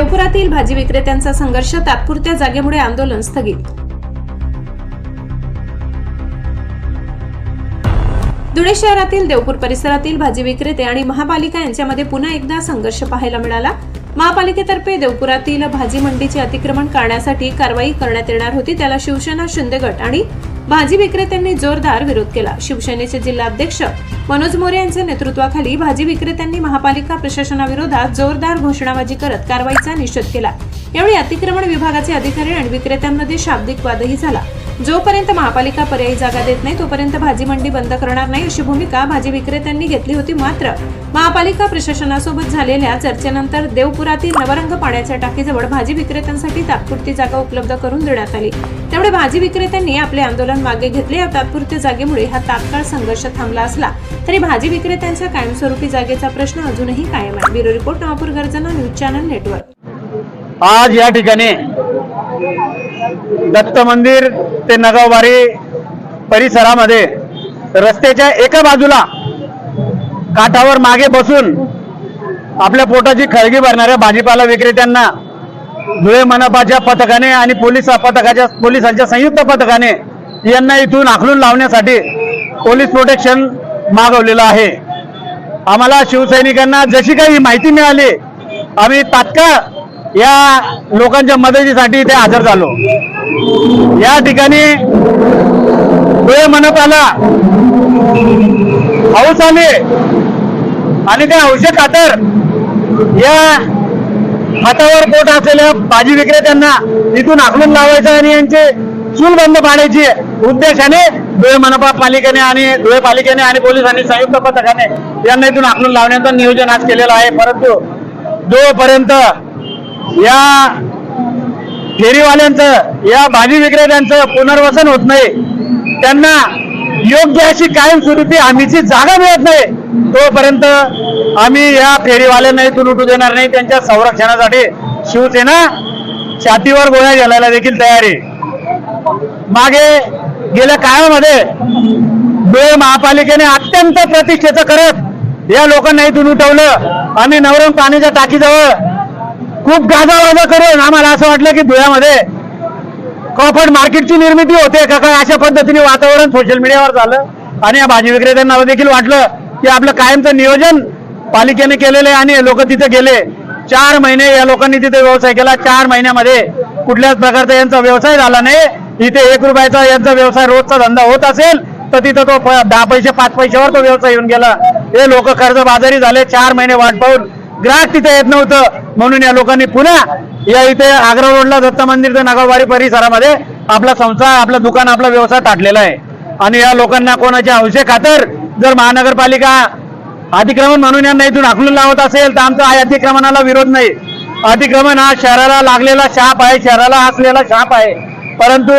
देवपुरातील भाजी विक्रेत्यांचा संघर्ष तात्पुरत्या जागेमुळे आंदोलन स्थगित. धुळे शहरातील देवपूर परिसरातील भाजी विक्रेते आणि महापालिका यांच्यामध्ये पुन्हा एकदा संघर्ष पाहायला मिळाला. महापालिकेतर्फे देवपुरातील भाजी मंडीचे अतिक्रमण करण्यासाठी कारवाई करण्यात येणार होती. त्याला शिवसेना शिंदे गट आणि भाजी विक्रेत्यांनी जोरदार विरोध केला. शिवसेनेचे जिल्हाध्यक्ष मनोज मोरे यांच्या नेतृत्वाखाली भाजी विक्रेत्यांनी महापालिका प्रशासनाविरोधात जोरदार घोषणाबाजी करत कारवाईचा निषेध केला. यावेळी अतिक्रमण विभागाचे अधिकारी आणि विक्रेत्यांमध्ये शाब्दिक वादही झाला. जोपर्यंत महापालिका पर्यायी जागा देत नाही तोपर्यंत भाजी मंडी बंद करणार नाही अशी भूमिका भाजी विक्रेत्यांनी घेतली होती मात्र महापालिका प्रशासनासोबत झालेल्या चर्चेनंतर देवपुरातील नवरंग पाण्याच्या टाकीजवळ भाजी विक्रेत्यांसाठी तात्पुरती जागा उपलब्ध करून देण्यात आली. त्यामुळे भाजी विक्रेत्यांनी आपले आंदोलन मागे घेतले. या तात्पुरत्या जागेमुळे हा तात्काळ संघर्ष थांबला असला तरी भाजी विक्रेत्यांच्या कायमस्वरूपी जागेचा प्रश्न अजूनही कायम आहे. ब्युरो रिपोर्ट नागपूर गर्जना न्यूज चॅनल नेटवर्क. आज या ठिकाणी दत्त मंदिर ते नगावबारी परिसरामध्ये रस्त्याच्या एका बाजूला काठावर मागे बसून आपल्या पोटाची खळगी भरणाऱ्या भाजीपाला विक्रेत्यांना धुळे मनपाच्या पथकाने आणि पोलीस पथकाच्या पोलिसांच्या संयुक्त पथकाने यांना इथून आखलून लावण्यासाठी पोलीस प्रोटेक्शन मागवलेलं आहे. आम्हाला शिवसैनिकांना जशी काही माहिती मिळाली आम्ही तात्काळ या लोकांच्या मदतीसाठी इथे हजर झालो. या ठिकाणी धुळे मनपाला हाऊस आले. आणि त्या औषध खातर या हातावर पोट असलेल्या भाजी विक्रेत्यांना इथून आखलून लावायचं आणि यांचे चूल बंद पाडायची उद्देशाने धुळे मनपा पालिकेने आणि धुळे पालिकेने आणि पोलिसांनी संयुक्त पथकाने यांना इथून आखलून लावण्याचं नियोजन आज केलेलं आहे. परंतु जोपर्यंत या फेरीवाल्यांचं या भाजी विक्रेत्यांचं पुनर्वसन होत नाही. त्यांना योग्य अशी कायमस्वरूपी हमीची जागा मिळत नाही. तोपर्यंत आम्ही या फेरीवाल्यांना इथून उठू देणार नाही. त्यांच्या संरक्षणासाठी शिवसेना छातीवर गोळ्या घालायला देखील तयार आहे. मागे गेल्या काळामध्ये धुळे महापालिकेने अत्यंत प्रतिष्ठेचं करत या लोकांना इथून उठवलं. आणि नवरंग पाण्याच्या टाकीजवळ खूप गाजावाजा करून आम्हाला असं वाटलं की धुळ्यामध्ये क्रॉफर्ड मार्केटची निर्मिती होते का काय अशा पद्धतीने वातावरण सोशल मीडियावर झालं. आणि या भाजी विक्रेत्यांना देखील वाटलं की आपलं कायमचं नियोजन पालिकेने केलेलं आहे आणि लोक तिथे गेले. चार महिने या लोकांनी तिथे व्यवसाय केला. चार महिन्यामध्ये कुठल्याच प्रकारचा यांचा व्यवसाय झाला नाही. इथे एक रुपयाचा यांचा व्यवसाय रोजचा धंदा होत असेल तर तिथं तो दहा पैसे पाच पैशावर तो व्यवसाय येऊन गेला. हे लोक कर्जबाजारी झाले. चार महिने वाट पाहून ग्राहक तिथे येत नव्हतं. म्हणून या लोकांनी पुन्हा या इथे आग्रा रोडला दत्त मंदिर ते नगावारी परिसरामध्ये आपला संसार आपलं दुकान आपला व्यवसाय टाकलेला आहे. आणि या लोकांना कोणाच्या हौसे खातर जर महानगरपालिका अतिक्रमण म्हणून यांना इथून हाकलून लावत असेल तर आमचा अतिक्रमणाला विरोध नाही. अतिक्रमण हा शहराला लागलेला शाप आहे शहराला असलेला शाप आहे. परंतु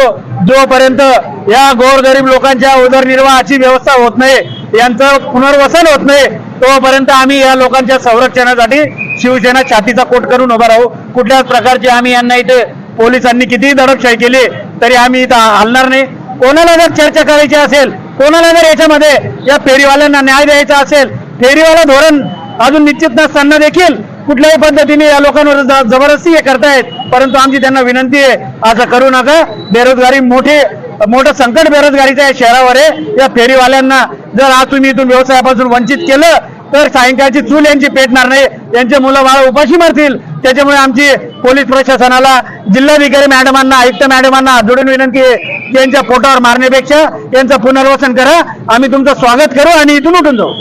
जोपर्यंत या गोरगरीब लोकांच्या उदरनिर्वाहाची व्यवस्था होत नाही यांचं पुनर्वसन होत नाही तोपर्यंत आम्ही या लोकांच्या संरक्षणासाठी शिवसेना छातीचा कोट करून उभा राहू. कुठल्याच प्रकारची आम्ही यांना इथे पोलिसांनी कितीही दडपशाही केली तरी आम्ही इथं हलणार नाही. कोणाला जर चर्चा करायची असेल कोणाला जर याच्यामध्ये या फेरीवाल्यांना न्याय द्यायचा असेल फेरीवाला धोरण अजून निश्चित नसताना देखील कुठल्याही पद्धतीने या लोकांवर जबरदस्ती हे करतायत परंतु आमची त्यांना विनंती आहे असं करू नका. बेरोजगारी मोठे मोठं संकट बेरोजगारीचं आहे शहरावर आहे. या फेरीवाल्यांना जर आज तुम्ही इथून व्यवसायापासून वंचित केलं तर सायंकाळची चूल यांची पेटणार नाही. यांचे मुलं बाळ उपाशी मरतील. त्याच्यामुळे आमची पोलीस प्रशासनाला जिल्हाधिकारी मॅडमांना आयुक्त मॅडमांना जोडून विनंती आहे की यांच्या पोटावर मारण्यापेक्षा यांचं पुनर्वसन करा. आम्ही तुमचं स्वागत करू आणि इथून उठून जाऊ.